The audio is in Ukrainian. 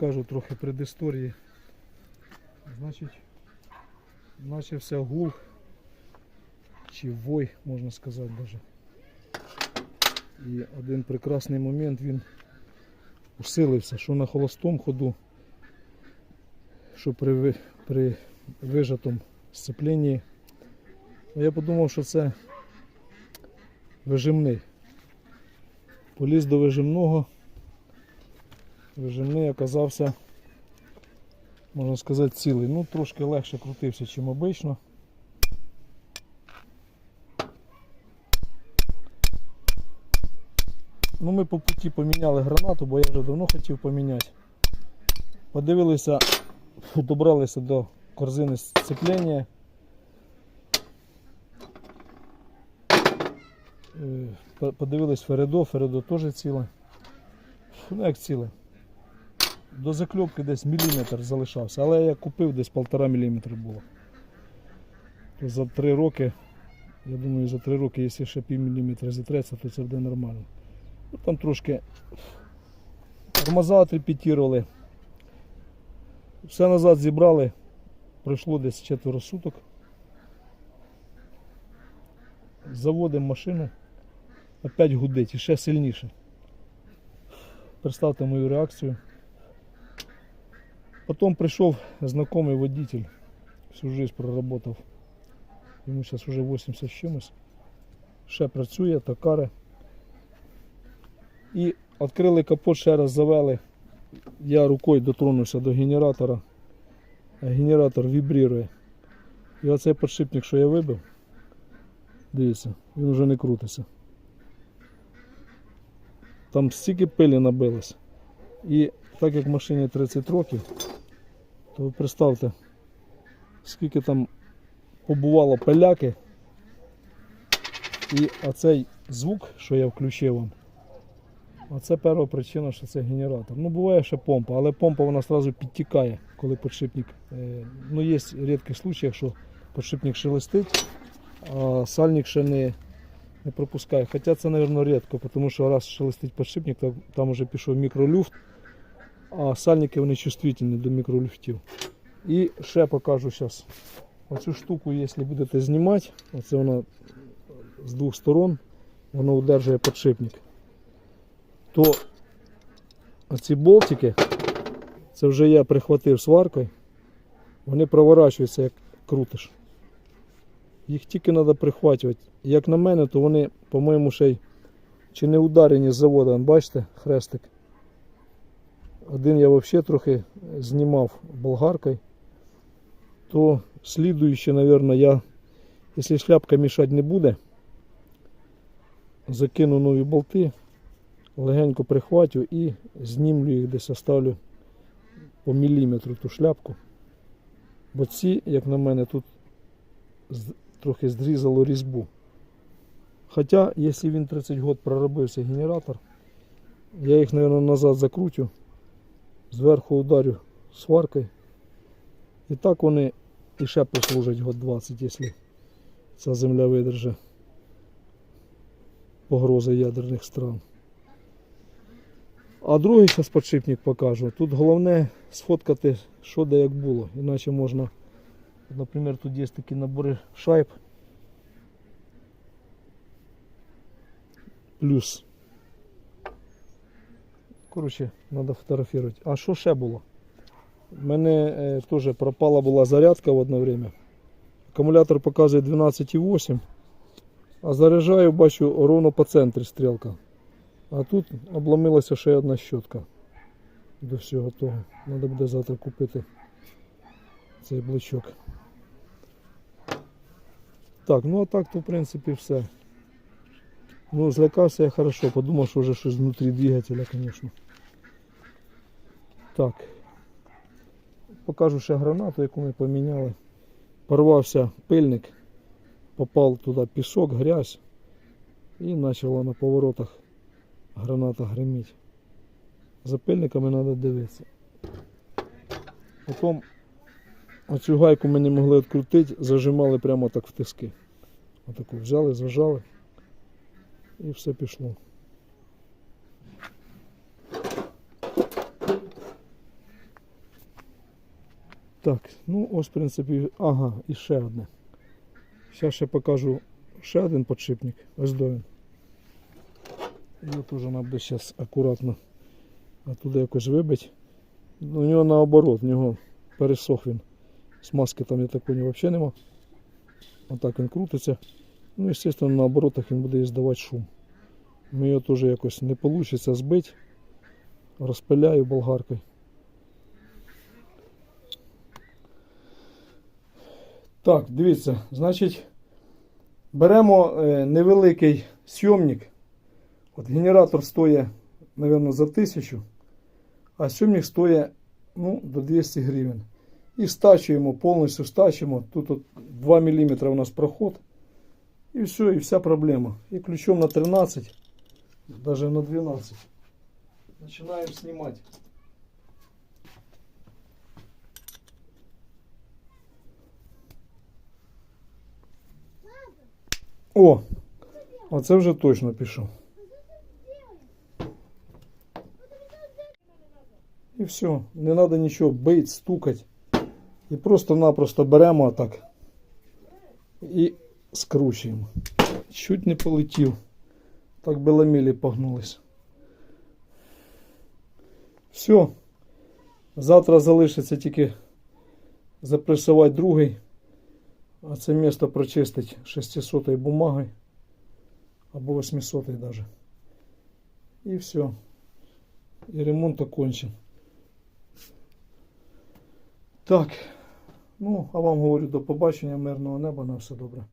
розкажу трохи предісторії. Значить, почався гул, чи вой, можна сказати даже. І один прекрасний момент він усилився, що на холостому ходу, що при, при вижатому сцепленні. Я подумав, що це вижимний. Поліз до вижимного. Вижимний оказався, можна сказати, цілий. Ну, трошки легше крутився, ніж обично. Ну, ми по путі поміняли гранату, бо я вже давно хотів поміняти. Подивилися, добралися до корзини сцеплення. Е, Подивились Фередо, Фередо теж ціле. Ну як ціле. До закльопки десь міліметр залишався, але я купив десь полтора міліметра було. То за три роки, я думаю, за три роки, якщо ще пів міліметра зітреться, то це буде нормально. Ну, там трошки тормоза отрепетірували. Все назад зібрали. Пройшло десь четверо суток. Заводимо машину. Опять гудить і ще сильніше. Представте мою реакцію. Потім прийшов знайомий водитель, всю жизнь проработав. Йому зараз вже 80 з чимось. Ще працює, токаре. І відкрили капот, ще раз завели. Я рукою дотронувся до генератора. Генератор вібрірує. І оцей подшипник, що я вибив, дивіться, він вже не крутиться. Там стільки пилі набилось. І так як машині 30 років, то ви представте, скільки там побувало пиляки. І оцей звук, що я включив вам, оце перша причина, що це генератор. Ну, буває ще помпа, але помпа вона одразу підтікає, коли подшипник. е, Ну, є рідкі случаї, що подшипник шелестить, а сальник ще не, не пропускає. Хоча це, мабуть, рідко, тому що раз шелестить подшипник, то там вже пішов мікролюфт, а сальники вони чувствительні до мікролюфтів. І ще покажу зараз. Оцю штуку, якщо будете знімати, оце вона з двох сторон, воно удержує подшипник. То оці болтики, це вже я прихватив сваркою, вони проворачуються як крутиш. Їх тільки треба прихватувати. Як на мене, то вони, по-моєму, ще й чи не ударені з заводу. Бачите, хрестик. Один я взагалі трохи знімав болгаркою. То слідуючи, мабуть, я, якщо шляпка мішати не буде, закину нові болти, легенько прихватю і знімлю їх десь оставлю по міліметру ту шляпку. Бо ці, як на мене, тут трохи зрізало різьбу. Хоча, якщо він 30 років проробився генератор, я їх, мабуть, назад закрутю, зверху ударю сваркою. І так вони і ще послужать год 20, якщо ця земля видержить погрози ядерних стран. А другий зараз подшипник покажу. Тут головне сфоткати, що де як було. Іначе можна, наприклад, тут є такі набори шайб. Плюс. Коротше, треба фотографувати. А що ще було? У мене е, теж пропала була зарядка в одне время. Акумулятор показує 12,8. А заряджаю, бачу, ровно по центрі стрілка. А тут обломилася ще одна щотка до всього того. Треба буде завтра купити цей блочок. Так, ну а так то в принципі все. Ну, злякався я хорошо, подумав, що вже щось внутрі двигателя, звісно. Так. Покажу ще гранату, яку ми поміняли. Порвався пильник, попав туди пісок, грязь і почала на поворотах граната гриміть. За пильниками треба дивитися. Потім оцю гайку ми не могли відкрутити, зажимали прямо так в тиски. Отаку взяли, зажали і все пішло. Так, ну ось, в принципі, ага, і ще одне. Зараз ще покажу ще один подшипник. Ось до. Його теж треба буде зараз акуратно оттуда якось вибити. Ну, у нього наоборот, в нього пересох він. Смазки там, я так поняв, взагалі нема. Отак він крутиться. Ну, звісно, на оборотах він буде здавати шум. Ми його теж якось не вийде збити. Розпиляю болгаркою. Так, дивіться, значить, беремо е, невеликий сйомник. От генератор стоїть, мабуть, за 1000, а сйомник стоїть ну, до 200 гривень. І стачуємо, повністю стачуємо. Тут от 2 мм у нас проход. І все, і вся проблема. І ключом на 13, навіть на 12. Починаємо знімати. О! Оце вже точно пішов. І все, не треба нічого бити, стукати. І просто-напросто беремо отак і скручуємо. Чуть не полетів. Так би ламілі погнулись. Все. Завтра залишиться тільки запресувати другий. А це місто прочистить 600 бумагою або 800 даже. І все. І ремонт окончен. Так. Ну, а вам говорю до побачення, мирного неба, на все добре.